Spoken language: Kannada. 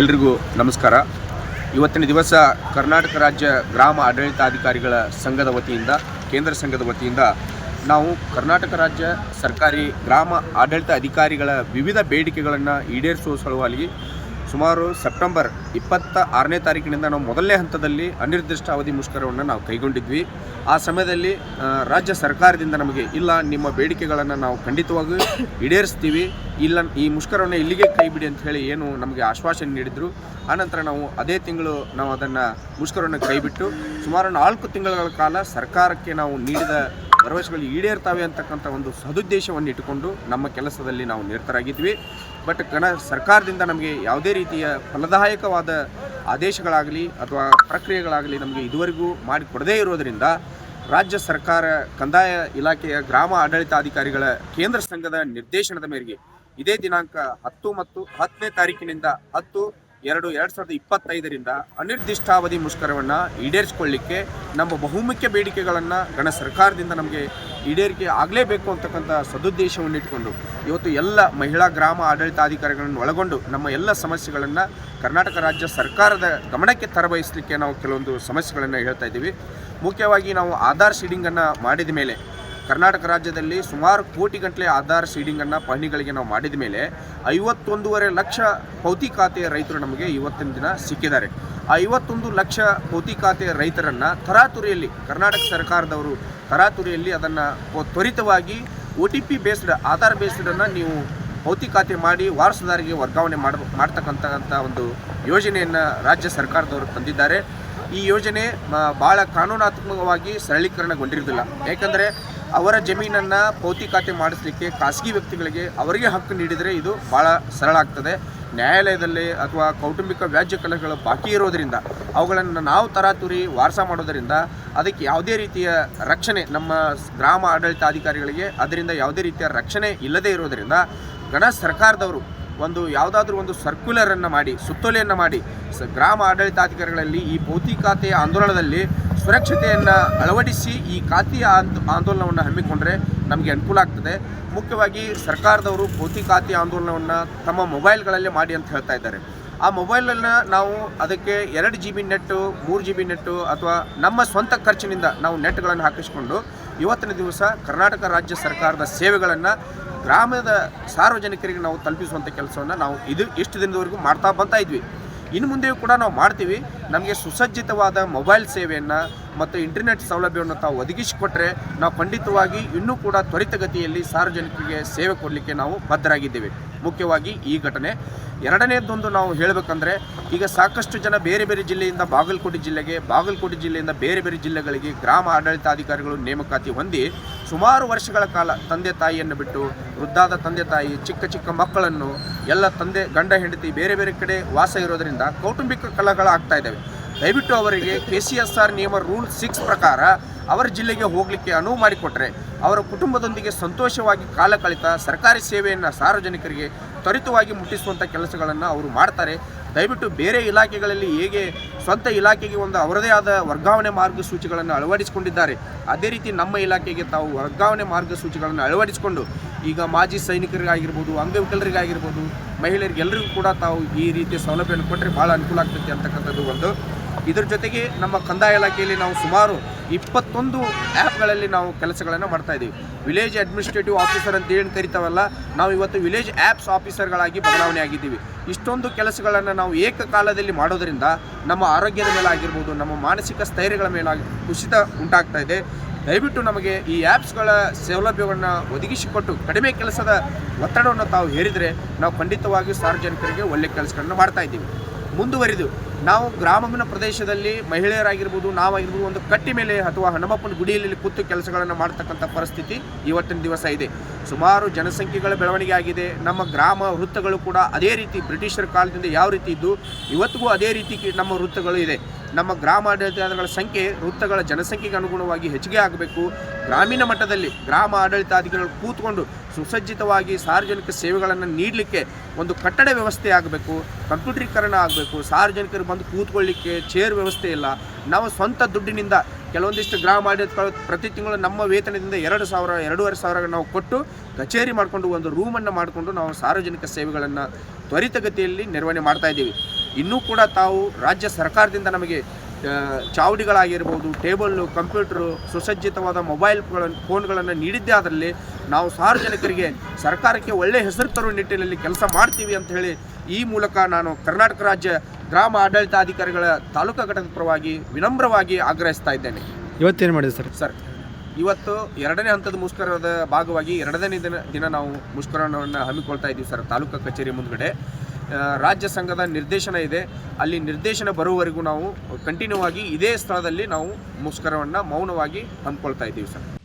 ಎಲ್ರಿಗೂ ನಮಸ್ಕಾರ. ಇವತ್ತಿನ ದಿವಸ ಕರ್ನಾಟಕ ರಾಜ್ಯ ಗ್ರಾಮ ಆಡಳಿತಾಧಿಕಾರಿಗಳ ಸಂಘದ ವತಿಯಿಂದ, ಕೇಂದ್ರ ಸಂಘದ ವತಿಯಿಂದ ನಾವು ಕರ್ನಾಟಕ ರಾಜ್ಯ ಸರ್ಕಾರಿ ಗ್ರಾಮ ಆಡಳಿತ ಅಧಿಕಾರಿಗಳ ವಿವಿಧ ಬೇಡಿಕೆಗಳನ್ನು ಈಡೇರಿಸುವ ಸಲುವಾಗಿ ಸುಮಾರು ಸೆಪ್ಟೆಂಬರ್ ಇಪ್ಪತ್ತ ಆರನೇ ತಾರೀಕಿನಿಂದ ನಾವು ಮೊದಲನೇ ಹಂತದಲ್ಲಿ ಅನಿರ್ದಿಷ್ಟ ಅವಧಿ ಮುಷ್ಕರವನ್ನು ನಾವು ಕೈಗೊಂಡಿದ್ವಿ. ಆ ಸಮಯದಲ್ಲಿ ರಾಜ್ಯ ಸರ್ಕಾರದಿಂದ ನಮಗೆ, ಇಲ್ಲ, ನಿಮ್ಮ ಬೇಡಿಕೆಗಳನ್ನು ನಾವು ಖಂಡಿತವಾಗಿ ಈಡೇರಿಸ್ತೀವಿ. ಇಲ್ಲ, ಈ ಮುಷ್ಕರವನ್ನು ಇಲ್ಲಿಗೆ ಕೈಬಿಡಿ ಅಂತ ಹೇಳಿ ಏನು ನಮಗೆ ಆಶ್ವಾಸನೆ ನೀಡಿದರು. ಆನಂತರ ನಾವು ಅದೇ ತಿಂಗಳು ನಾವು ಅದನ್ನು ಮುಷ್ಕರವನ್ನು ಕೈಬಿಟ್ಟು, ಸುಮಾರು ನಾಲ್ಕು ತಿಂಗಳ ಕಾಲ ಸರ್ಕಾರಕ್ಕೆ ನಾವು ನೀಡಿದ ಭರವಸೆಗಳು ಈಡೇರ್ತಾವೆ ಅಂತಕ್ಕಂಥ ಒಂದು ಸದುದ್ದೇಶವನ್ನು ಇಟ್ಟುಕೊಂಡು ನಮ್ಮ ಕೆಲಸದಲ್ಲಿ ನಾವು ನಿರತರಾಗಿದ್ವಿ. ಬಟ್ ಕಣ ಸರ್ಕಾರದಿಂದ ನಮಗೆ ಯಾವುದೇ ರೀತಿಯ ಫಲದಾಯಕವಾದ ಆದೇಶಗಳಾಗಲಿ ಅಥವಾ ಪ್ರಕ್ರಿಯೆಗಳಾಗಲಿ ನಮಗೆ ಇದುವರೆಗೂ ಮಾಡಿಕೊಡದೇ ಇರೋದರಿಂದ ರಾಜ್ಯ ಸರ್ಕಾರ, ಕಂದಾಯ ಇಲಾಖೆಯ ಗ್ರಾಮ ಆಡಳಿತಾಧಿಕಾರಿಗಳ ಕೇಂದ್ರ ಸಂಘದ ನಿರ್ದೇಶನದ ಮೇರೆಗೆ ಇದೇ ದಿನಾಂಕ ಹತ್ತು ಮತ್ತು ಹತ್ತನೇ ತಾರೀಕಿನಿಂದ ಹತ್ತು ಎರಡು ಎರಡು ಸಾವಿರದ ಇಪ್ಪತ್ತೈದರಿಂದ ಅನಿರ್ದಿಷ್ಟಾವಧಿ ಮುಷ್ಕರವನ್ನು ಈಡೇರಿಸಿಕೊಳ್ಳಿಕ್ಕೆ ನಮ್ಮ ಬಹುಮುಖ್ಯ ಬೇಡಿಕೆಗಳನ್ನು ಗಣ ಸರ್ಕಾರದಿಂದ ನಮಗೆ ಈಡೇರಿಕೆ ಆಗಲೇಬೇಕು ಅಂತಕ್ಕಂಥ ಸದುದ್ದೇಶವನ್ನು ಇಟ್ಕೊಂಡು ಇವತ್ತು ಎಲ್ಲ ಮಹಿಳಾ ಗ್ರಾಮ ಆಡಳಿತಾಧಿಕಾರಿಗಳನ್ನು ಒಳಗೊಂಡು ನಮ್ಮ ಎಲ್ಲ ಸಮಸ್ಯೆಗಳನ್ನು ಕರ್ನಾಟಕ ರಾಜ್ಯ ಸರ್ಕಾರದ ಗಮನಕ್ಕೆ ತರಬಯಸಲಿಕ್ಕೆ ನಾವು ಕೆಲವೊಂದು ಸಮಸ್ಯೆಗಳನ್ನು ಹೇಳ್ತಾ ಇದ್ದೀವಿ. ಮುಖ್ಯವಾಗಿ ನಾವು ಆಧಾರ್ ಶೀಡಿಂಗನ್ನು ಮಾಡಿದ ಮೇಲೆ ಕರ್ನಾಟಕ ರಾಜ್ಯದಲ್ಲಿ ಸುಮಾರು ಕೋಟಿ ಗಂಟಲೆ ಆಧಾರ್ ಸೀಡಿಂಗನ್ನು ಪಹಣಿಗಳಿಗೆ ನಾವು ಮಾಡಿದ ಮೇಲೆ ಐವತ್ತೊಂದೂವರೆ ಲಕ್ಷ ಪೌತಿ ಖಾತೆಯ ರೈತರು ನಮಗೆ ಇವತ್ತಿನ ದಿನ ಸಿಕ್ಕಿದ್ದಾರೆ. ಆ ಐವತ್ತೊಂದು ಲಕ್ಷ ಪೌತಿ ಖಾತೆಯ ರೈತರನ್ನು ತರಾತುರಿಯಲ್ಲಿ, ಕರ್ನಾಟಕ ಸರ್ಕಾರದವರು ತರಾತುರಿಯಲ್ಲಿ ಅದನ್ನು ತ್ವರಿತವಾಗಿ O T P based Aadhaar ಬೇಸ್ಡನ್ನು ನೀವು ಪೌತಿ ಖಾತೆ ಮಾಡಿ ವಾರಸುದಾರಿಗೆ ವರ್ಗಾವಣೆ ಮಾಡ ಮಾಡ್ತಕ್ಕಂಥ ಒಂದು ಯೋಜನೆಯನ್ನು ರಾಜ್ಯ ಸರ್ಕಾರದವರು ತಂದಿದ್ದಾರೆ. ಈ ಯೋಜನೆ ಭಾಳ ಕಾನೂನಾತ್ಮಕವಾಗಿ ಸರಳೀಕರಣಗೊಂಡಿರುವುದಿಲ್ಲ. ಯಾಕಂದರೆ ಅವರ ಜಮೀನನ್ನು ಪೌತಿ ಖಾತೆ ಮಾಡಿಸಲಿಕ್ಕೆ ಖಾಸಗಿ ವ್ಯಕ್ತಿಗಳಿಗೆ ಅವರಿಗೆ ಹಕ್ಕು ನೀಡಿದರೆ ಇದು ಭಾಳ ಸರಳ ಆಗ್ತದೆ. ನ್ಯಾಯಾಲಯದಲ್ಲಿ ಅಥವಾ ಕೌಟುಂಬಿಕ ವ್ಯಾಜ್ಯ ಕಲೆಗಳು ಬಾಕಿ ಇರೋದರಿಂದ, ಅವುಗಳನ್ನು ನಾವು ತರಾತುರಿ ವಾರಸ ಮಾಡೋದರಿಂದ ಅದಕ್ಕೆ ಯಾವುದೇ ರೀತಿಯ ರಕ್ಷಣೆ ನಮ್ಮ ಗ್ರಾಮ ಆಡಳಿತಾಧಿಕಾರಿಗಳಿಗೆ ಅದರಿಂದ ಯಾವುದೇ ರೀತಿಯ ರಕ್ಷಣೆ ಇಲ್ಲದೇ ಇರೋದರಿಂದ ಗಣ ಸರ್ಕಾರದವರು ಒಂದು ಯಾವುದಾದ್ರೂ ಒಂದು ಸರ್ಕ್ಯುಲರನ್ನು ಮಾಡಿ, ಸುತ್ತೋಲೆಯನ್ನು ಮಾಡಿ, ಸ ಗ್ರಾಮ ಆಡಳಿತಾಧಿಕಾರಿಗಳಲ್ಲಿ ಈ ಭೌತಿಕ ಖಾತೆಯ ಆಂದೋಲನದಲ್ಲಿ ಸುರಕ್ಷತೆಯನ್ನು ಅಳವಡಿಸಿ ಈ ಖಾತೆಯ ಆಂದ್, ಆಂದೋಲನವನ್ನು ಹಮ್ಮಿಕೊಂಡ್ರೆ ನಮಗೆ ಅನುಕೂಲ ಆಗ್ತದೆ. ಮುಖ್ಯವಾಗಿ ಸರ್ಕಾರದವರು ಭೌತಿಕ ಖಾತೆಯ ಆಂದೋಲನವನ್ನು ತಮ್ಮ ಮೊಬೈಲ್ಗಳಲ್ಲೇ ಮಾಡಿ ಅಂತ ಹೇಳ್ತಾ ಇದ್ದಾರೆ. ಆ ಮೊಬೈಲನ್ನು ನಾವು ಅದಕ್ಕೆ ಎರಡು ಜಿ ಬಿ ನೆಟ್ಟು, ಮೂರು ಜಿ ಬಿ ನೆಟ್ಟು ಅಥವಾ ನಮ್ಮ ಸ್ವಂತ ಖರ್ಚಿನಿಂದ ನಾವು ನೆಟ್ಗಳನ್ನು ಹಾಕಿಸ್ಕೊಂಡು ಇವತ್ತಿನ ದಿವಸ ಕರ್ನಾಟಕ ರಾಜ್ಯ ಸರ್ಕಾರದ ಸೇವೆಗಳನ್ನು ಗ್ರಾಮದ ಸಾರ್ವಜನಿಕರಿಗೆ ನಾವು ತಲುಪಿಸುವಂಥ ಕೆಲಸವನ್ನು ನಾವು ಇದು ಇಷ್ಟು ದಿನದವರೆಗೂ ಮಾಡ್ತಾ ಬರ್ತಾ ಇದ್ವಿ. ಇನ್ನು ಮುಂದೆಯೂ ಕೂಡ ನಾವು ಮಾಡ್ತೀವಿ. ನಮಗೆ ಸುಸಜ್ಜಿತವಾದ ಮೊಬೈಲ್ ಸೇವೆಯನ್ನು ಮತ್ತು ಇಂಟರ್ನೆಟ್ ಸೌಲಭ್ಯವನ್ನು ತಾವು ಒದಗಿಸಿಕೊಟ್ರೆ ನಾವು ಖಂಡಿತವಾಗಿ ಇನ್ನೂ ಕೂಡ ತ್ವರಿತಗತಿಯಲ್ಲಿ ಸಾರ್ವಜನಿಕರಿಗೆ ಸೇವೆ ಕೊಡಲಿಕ್ಕೆ ನಾವು ಬದ್ಧರಾಗಿದ್ದೇವೆ. ಮುಖ್ಯವಾಗಿ ಈ ಘಟನೆ. ಎರಡನೇದೊಂದು ನಾವು ಹೇಳಬೇಕಂದ್ರೆ, ಈಗ ಸಾಕಷ್ಟು ಜನ ಬೇರೆ ಬೇರೆ ಜಿಲ್ಲೆಯಿಂದ ಬಾಗಲಕೋಟೆ ಜಿಲ್ಲೆಗೆ, ಬಾಗಲಕೋಟೆ ಜಿಲ್ಲೆಯಿಂದ ಬೇರೆ ಬೇರೆ ಜಿಲ್ಲೆಗಳಿಗೆ ಗ್ರಾಮ ಆಡಳಿತಾಧಿಕಾರಿಗಳು ನೇಮಕಾತಿ ಹೊಂದಿ, ಸುಮಾರು ವರ್ಷಗಳ ಕಾಲ ತಂದೆ ತಾಯಿಯನ್ನು ಬಿಟ್ಟು, ವೃದ್ಧಾದ ತಂದೆ ತಾಯಿ, ಚಿಕ್ಕ ಚಿಕ್ಕ ಮಕ್ಕಳನ್ನು, ಎಲ್ಲ ತಂದೆ, ಗಂಡ, ಹೆಂಡತಿ ಬೇರೆ ಬೇರೆ ಕಡೆ ವಾಸ ಇರೋದರಿಂದ ಕೌಟುಂಬಿಕ ಕಲಹಗಳಾಗ್ತಾ ಇದ್ದಾವೆ. ದಯವಿಟ್ಟು ಅವರಿಗೆ ಕೆ ಸಿ ಎಸ್ ಆರ್ ನಿಯಮ ರೂಲ್ ಸಿಕ್ಸ್ ಪ್ರಕಾರ ಅವರ ಜಿಲ್ಲೆಗೆ ಹೋಗಲಿಕ್ಕೆ ಅನುವು ಮಾಡಿಕೊಟ್ರೆ ಅವರ ಕುಟುಂಬದೊಂದಿಗೆ ಸಂತೋಷವಾಗಿ ಕಾಲ ಕಳಿತ ಸರ್ಕಾರಿ ಸೇವೆಯನ್ನು ಸಾರ್ವಜನಿಕರಿಗೆ ತ್ವರಿತವಾಗಿ ಮುಟ್ಟಿಸುವಂಥ ಕೆಲಸಗಳನ್ನು ಅವರು ಮಾಡ್ತಾರೆ. ದಯವಿಟ್ಟು ಬೇರೆ ಇಲಾಖೆಗಳಲ್ಲಿ ಹೇಗೆ ಸ್ವಂತ ಇಲಾಖೆಗೆ ಒಂದು ಅವರದೇ ಆದ ವರ್ಗಾವಣೆ ಮಾರ್ಗಸೂಚಿಗಳನ್ನು ಅಳವಡಿಸಿಕೊಂಡಿದ್ದಾರೆ. ಅದೇ ರೀತಿ ನಮ್ಮ ಇಲಾಖೆಗೆ ತಾವು ವರ್ಗಾವಣೆ ಮಾರ್ಗಸೂಚಿಗಳನ್ನು ಅಳವಡಿಸಿಕೊಂಡು ಈಗ ಮಾಜಿ ಸೈನಿಕರಿಗಾಗಿರ್ಬೋದು, ಅಂಗವಿಕಲರಿಗಾಗಿರ್ಬೋದು ಮಹಿಳೆಯರಿಗೆಲ್ಲರಿಗೂ ಕೂಡ ತಾವು ಈ ರೀತಿಯ ಸೌಲಭ್ಯವನ್ನು ಕೊಟ್ಟರೆ ಭಾಳ ಅನುಕೂಲ ಆಗ್ತೈತೆ ಅಂತಕ್ಕಂಥದ್ದು ಒಂದು ಇದ್ರ ಜೊತೆಗೆ ನಮ್ಮ ಕಂದಾಯ ಇಲಾಖೆಯಲ್ಲಿ ನಾವು ಸುಮಾರು ಇಪ್ಪತ್ತೊಂದು ಆ್ಯಪ್ಗಳಲ್ಲಿ ನಾವು ಕೆಲಸಗಳನ್ನು ಮಾಡ್ತಾ ಇದ್ದೀವಿ. ವಿಲೇಜ್ ಅಡ್ಮಿನಿಸ್ಟ್ರೇಟಿವ್ ಆಫೀಸರ್ ಅಂತ ಏನು ಕರಿತಾವಲ್ಲ, ನಾವು ಇವತ್ತು ವಿಲೇಜ್ ಆ್ಯಪ್ಸ್ ಆಫೀಸರ್ಗಳಾಗಿ ಬದಲಾವಣೆ ಆಗಿದ್ದೀವಿ. ಇಷ್ಟೊಂದು ಕೆಲಸಗಳನ್ನು ನಾವು ಏಕಕಾಲದಲ್ಲಿ ಮಾಡೋದರಿಂದ ನಮ್ಮ ಆರೋಗ್ಯದ ಮೇಲೆ ಆಗಿರ್ಬೋದು, ನಮ್ಮ ಮಾನಸಿಕ ಸ್ಥೈರ್ಯಗಳ ಮೇಲಾಗಿ ಕುಸಿತ ಉಂಟಾಗ್ತಾ ಇದೆ. ದಯವಿಟ್ಟು ನಮಗೆ ಈ ಆ್ಯಪ್ಸ್ಗಳ ಸೌಲಭ್ಯವನ್ನು ಒದಗಿಸಿಕೊಟ್ಟು ಕಡಿಮೆ ಕೆಲಸದ ಒತ್ತಡವನ್ನು ತಾವು ಹೇರಿದರೆ ನಾವು ಖಂಡಿತವಾಗಿಯೂ ಸಾರ್ವಜನಿಕರಿಗೆ ಒಳ್ಳೆಯ ಕೆಲಸಗಳನ್ನು ಮಾಡ್ತಾ ಇದ್ದೀವಿ. ಮುಂದುವರಿದು ನಾವು ಗ್ರಾಮೀಣ ಪ್ರದೇಶದಲ್ಲಿ ಮಹಿಳೆಯರಾಗಿರ್ಬೋದು, ನಾವಾಗಿರ್ಬೋದು, ಒಂದು ಕಟ್ಟಿ ಮೇಲೆ ಅಥವಾ ಹನುಮಪ್ಪನ ಗುಡಿಯಲ್ಲಿ ಕೂತು ಕೆಲಸಗಳನ್ನು ಮಾಡ್ತಕ್ಕಂಥ ಪರಿಸ್ಥಿತಿ ಇವತ್ತಿನ ದಿವಸ ಇದೆ. ಸುಮಾರು ಜನಸಂಖ್ಯೆಗಳ ಬೆಳವಣಿಗೆ ಆಗಿದೆ. ನಮ್ಮ ಗ್ರಾಮ ವೃತ್ತಗಳು ಕೂಡ ಅದೇ ರೀತಿ ಬ್ರಿಟಿಷರ ಕಾಲದಿಂದ ಯಾವ ರೀತಿ ಇದ್ದು, ಇವತ್ತಿಗೂ ಅದೇ ರೀತಿ ನಮ್ಮ ವೃತ್ತಗಳು ಇದೆ. ನಮ್ಮ ಗ್ರಾಮ ಆಡಳಿತಗಳ ಸಂಖ್ಯೆ, ವೃತ್ತಗಳ ಜನಸಂಖ್ಯೆಗೆ ಅನುಗುಣವಾಗಿ ಹೆಚ್ಚಿಗೆ ಆಗಬೇಕು. ಗ್ರಾಮೀಣ ಮಟ್ಟದಲ್ಲಿ ಗ್ರಾಮ ಆಡಳಿತಾಧಿಕಾರಿಗಳು ಕೂತ್ಕೊಂಡು ಸುಸಜ್ಜಿತವಾಗಿ ಸಾರ್ವಜನಿಕ ಸೇವೆಗಳನ್ನು ನೀಡಲಿಕ್ಕೆ ಒಂದು ಕಟ್ಟಡ ವ್ಯವಸ್ಥೆ ಆಗಬೇಕು, ಕಂಪ್ಯೂಟರೀಕರಣ ಆಗಬೇಕು. ಸಾರ್ವಜನಿಕರು ಬಂದು ಕೂತ್ಕೊಳ್ಳಿಕ್ಕೆ ಚೇರ್ ವ್ಯವಸ್ಥೆ ಇಲ್ಲ. ನಾವು ಸ್ವಂತ ದುಡ್ಡಿನಿಂದ ಕೆಲವೊಂದಿಷ್ಟು ಗ್ರಾಮ ಆಡಳಿತಗಳು ಪ್ರತಿ ತಿಂಗಳು ನಮ್ಮ ವೇತನದಿಂದ ಎರಡು ಸಾವಿರ, ಎರಡೂವರೆ ಸಾವಿರ ನಾವು ಕೊಟ್ಟು ಕಚೇರಿ ಮಾಡಿಕೊಂಡು ಒಂದು ರೂಮನ್ನು ಮಾಡಿಕೊಂಡು ನಾವು ಸಾರ್ವಜನಿಕ ಸೇವೆಗಳನ್ನು ತ್ವರಿತಗತಿಯಲ್ಲಿ ನಿರ್ವಹಣೆ ಮಾಡ್ತಾ ಇದ್ದೀವಿ. ಇನ್ನೂ ಕೂಡ ತಾವು ರಾಜ್ಯ ಸರ್ಕಾರದಿಂದ ನಮಗೆ ಚಾವಡಿಗಳಾಗಿರ್ಬೋದು ಟೇಬಲ್ಲು ಕಂಪ್ಯೂಟ್ರು ಸುಸಜ್ಜಿತವಾದ ಮೊಬೈಲ್ಗಳನ್ನು ಫೋನ್ಗಳನ್ನು ನೀಡಿದ್ದೇ ಅದರಲ್ಲಿ ನಾವು ಸಾರ್ವಜನಿಕರಿಗೆ ಸರ್ಕಾರಕ್ಕೆ ಒಳ್ಳೆಯ ಹೆಸರು ತರುವ ನಿಟ್ಟಿನಲ್ಲಿ ಕೆಲಸ ಮಾಡ್ತೀವಿ ಅಂತ ಹೇಳಿ ಈ ಮೂಲಕ ನಾನು ಕರ್ನಾಟಕ ರಾಜ್ಯ ಗ್ರಾಮ ಆಡಳಿತಾಧಿಕಾರಿಗಳ ತಾಲೂಕಾ ಘಟಕದ ಪರವಾಗಿ ವಿನಮ್ರವಾಗಿ ಆಗ್ರಹಿಸ್ತಾ ಇದ್ದೇನೆ. ಇವತ್ತೇನು ಮಾಡಿದೆ ಸರ್? ಸರ್ ಇವತ್ತು ಎರಡನೇ ಹಂತದ ಮುಷ್ಕರದ ಭಾಗವಾಗಿ ಎರಡನೇ ದಿನ ದಿನ ನಾವು ಮುಷ್ಕರವನ್ನು ಹಮ್ಮಿಕೊಳ್ತಾ ಇದ್ದೀವಿ ಸರ್ ತಾಲೂಕಾ ಕಚೇರಿ ಮುಂದ್ಗಡೆ. ರಾಜ್ಯ ಸಂಘದ ನಿರ್ದೇಶನ ಇದೆ. ಅಲ್ಲಿ ನಿರ್ದೇಶನ ಬರುವವರೆಗೂ ನಾವು ಕಂಟಿನ್ಯೂ ಆಗಿ ಇದೇ ಸ್ಥಳದಲ್ಲಿ ನಾವು ಮುಷ್ಕರವನ್ನು ಮೌನವಾಗಿ ಹಮ್ಮಿಕೊಳ್ತಾ ಇದ್ದೀವಿ ಸರ್.